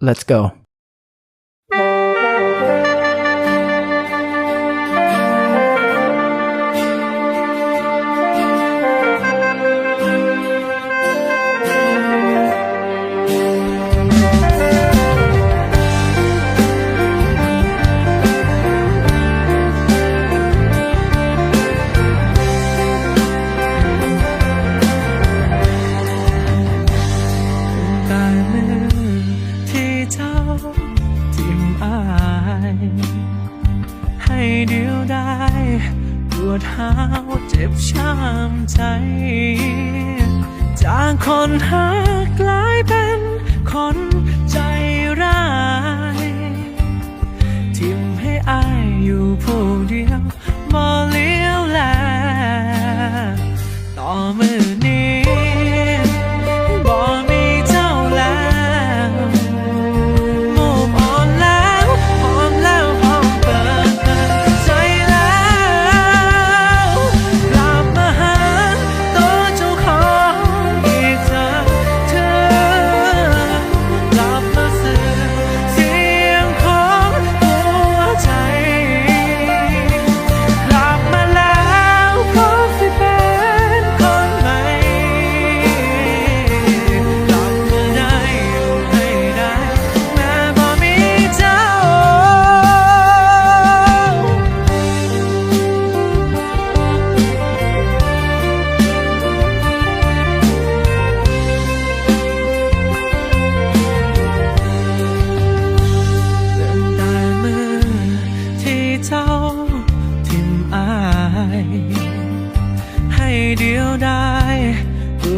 Let's go. ให้เดียวได้ปวดเท้าเจ็บช้ำใจ จากคนหา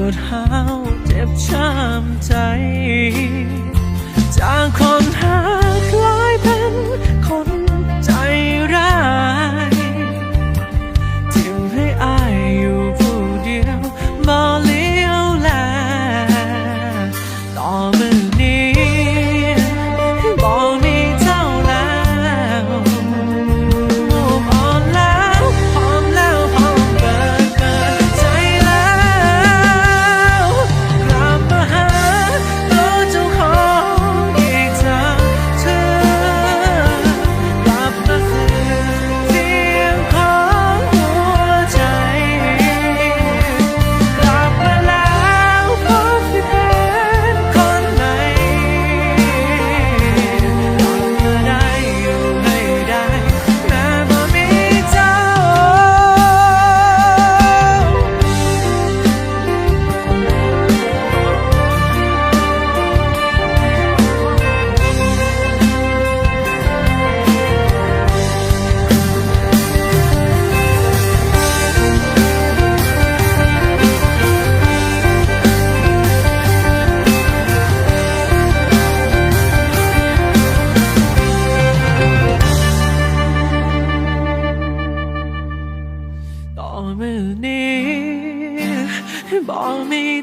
วดท้าเจ็บช้ำใจ จากคนหา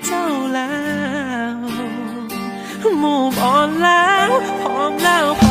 เจ้าแล้ว move อนแล้วพร้อมแล้ว